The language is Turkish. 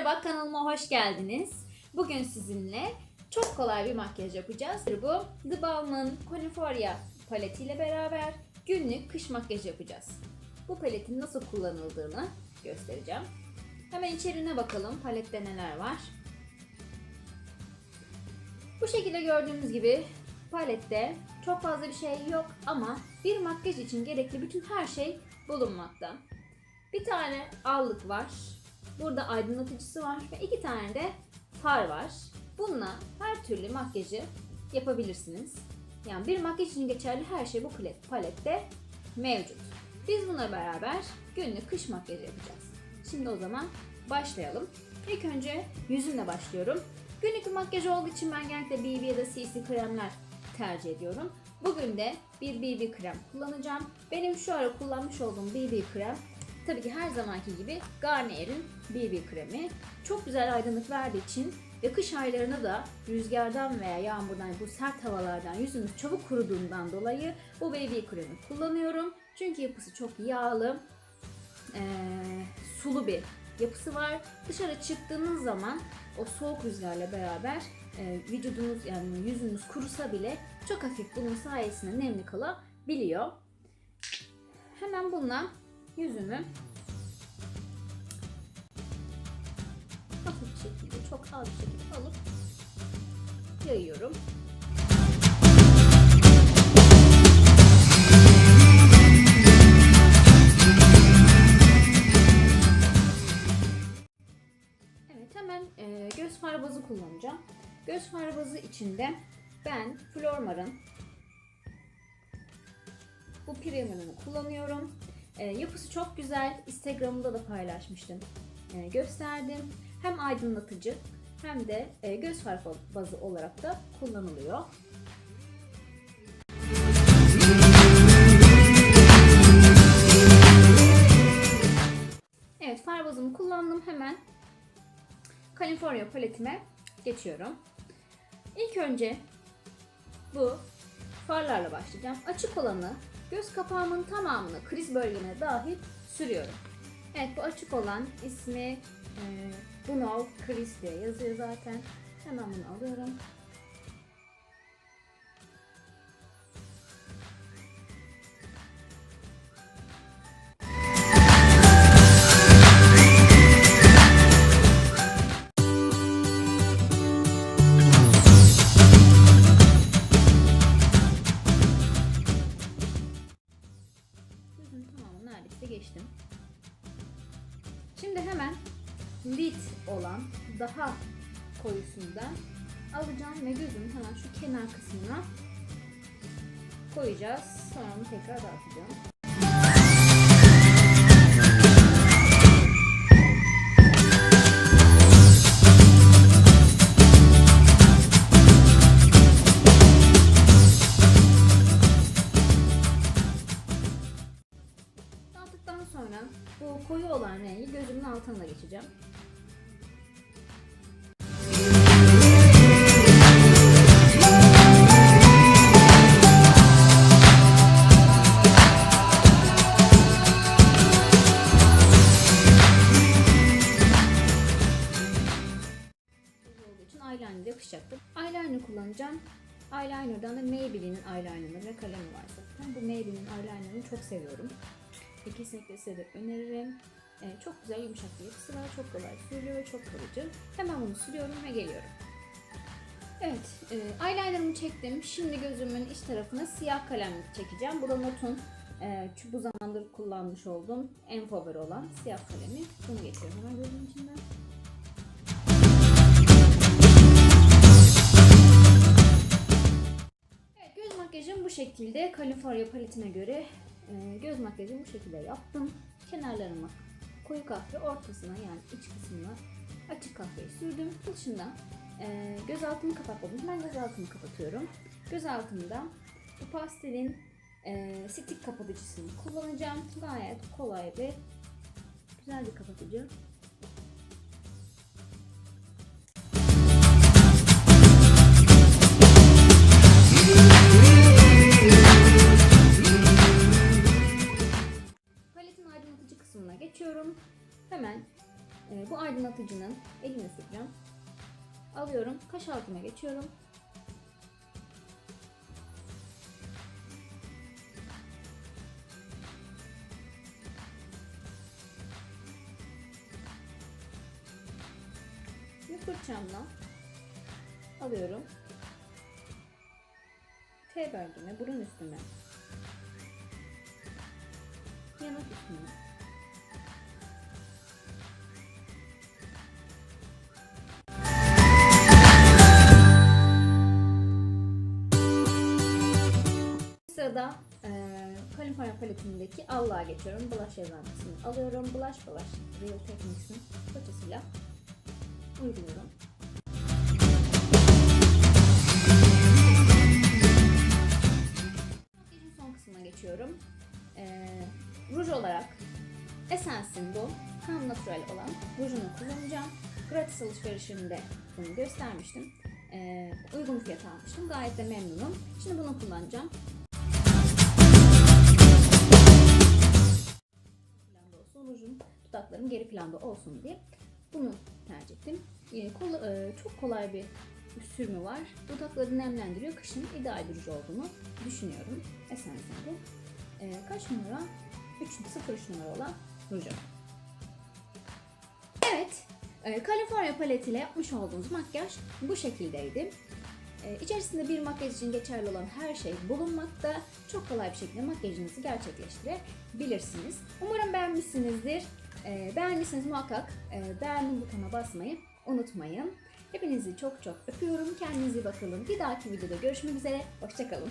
Merhaba kanalıma hoş geldiniz. Bugün sizinle çok kolay bir makyaj yapacağız. Bu The Balm'ın Coniforia paletiyle beraber günlük kış makyajı yapacağız. Bu paletin nasıl kullanıldığını göstereceğim. Hemen içeriğine bakalım palette neler var. Bu şekilde gördüğünüz gibi palette çok fazla bir şey yok ama bir makyaj için gerekli bütün her şey bulunmakta. Bir tane allık var. Burada aydınlatıcısı var ve iki tane de far var. Bununla her türlü makyajı yapabilirsiniz. Yani bir makyaj için geçerli her şey bu palet- palette mevcut. Biz bununla beraber günlük kış makyajı yapacağız. Şimdi o zaman başlayalım. İlk önce yüzümle başlıyorum. Günlük bir makyaj olduğu için ben genellikle BB ya da CC kremler tercih ediyorum. Bugün de bir BB krem kullanacağım. Benim şu ara kullanmış olduğum BB krem tabii ki her zamanki gibi Garnier'in BB kremi. Çok güzel aydınlık verdiği için ve kış aylarına da rüzgardan veya yağmurdan bu sert havalardan yüzümüz çabuk kuruduğundan dolayı bu BB kremi kullanıyorum. Çünkü yapısı çok yağlı, eee, sulu bir yapısı var. Dışarı çıktığınız zaman o soğuk rüzgarla beraber e, vücudunuz yani yüzünüz kurusa bile çok hafif bunun sayesinde nemli kalabiliyor. Hemen bununla yüzümü hafif şekilde çok az şekilde alıp yayıyorum. Evet hemen e, göz far bazı kullanacağım. Göz far bazı içinde ben Flormar'ın bu premium'unu kullanıyorum. E, yapısı çok güzel. Instagram'da da paylaşmıştım. E, gösterdim. Hem aydınlatıcı hem de e, göz far bazı olarak da kullanılıyor. Evet far bazımı kullandım. Hemen California paletime geçiyorum. İlk önce bu farlarla başlayacağım. Açık olanı göz kapağımın tamamını kriz bölgeme dahil sürüyorum. Evet bu açık olan ismi e, Bunov Kriz diye yazıyor zaten. Hemen bunu alıyorum. Hemen lit olan daha koyusundan alacağım ve gözümün hemen şu kenar kısmına koyacağız. Sonra onu tekrar dağıtacağım. Dağıttıktan sonra bu koyu olan rengi gözümün altına da geçeceğim. eyeliner yakışacaktır. Eyeliner kullanacağım. Eyeliner'dan da Maybelline'in eyelinerı ve kalemi var zaten. Bu Maybelline'in eyelinerını çok seviyorum. Ve kesinlikle size de öneririm. Ee, çok güzel yumuşak bir yapısı var. Çok kolay sürülüyor ve çok kalıcı. Hemen bunu sürüyorum ve geliyorum. Evet, e, eyelinerımı çektim. Şimdi gözümün iç tarafına siyah kalem çekeceğim. Bu da Not'un e, bu zamandır kullanmış olduğum en favori olan siyah kalemi. Bunu geçiyorum hemen gözümün içinden. Evet, göz makyajım bu şekilde. California paletine göre e, göz makyajımı bu şekilde yaptım. Kenarlarıma koyu kahve, ortasına yani iç kısmına açık kahveyi sürdüm. Dışında e, göz altımı kapatmadım. Ben göz altımı kapatıyorum. Göz altımda bu pastelin e, stick kapatıcısını kullanacağım. Gayet kolay ve güzel bir kapatıcı. Geçiyorum. Hemen Ee, bu aydınlatıcının elime süreceğim. Alıyorum. Kaş altıma geçiyorum. Ve fırçamla alıyorum. T bölgeme, burun üstüme, yanak üstüme, Sırada e, California paletindeki Allah'a geçiyorum. Blush yazanlısını alıyorum. Blush Blush Real Techniques'in fırçasıyla uyguluyorum. Son kısmına geçiyorum. E, ruj olarak Essence'in bu Kam Natural olan rujunu kullanacağım. Gratis alışverişimde bunu göstermiştim. E, uygun fiyata almıştım. Gayet de memnunum. Şimdi bunu kullanacağım. Rujum dudaklarım geri planda olsun diye bunu tercih ettim. Ee, kol- e, çok kolay bir sürümü var. Dudakları nemlendiriyor. Kışın ideal bir ruj olduğunu düşünüyorum. Essence'in bu. Ee, kaç numara? 3, 03 numara olan rujum. Evet. E, California paletiyle yapmış olduğumuz makyaj bu şekildeydi. E, İçerisinde bir makyaj için geçerli olan her şey bulunmakta. Çok kolay bir şekilde makyajınızı gerçekleştirebilirsiniz. Umarım beğenmişsinizdir. E, muhakkak e, beğendim butonuna basmayı unutmayın. Hepinizi çok çok öpüyorum. Kendinize iyi bakın. Bir dahaki videoda görüşmek üzere. Hoşçakalın.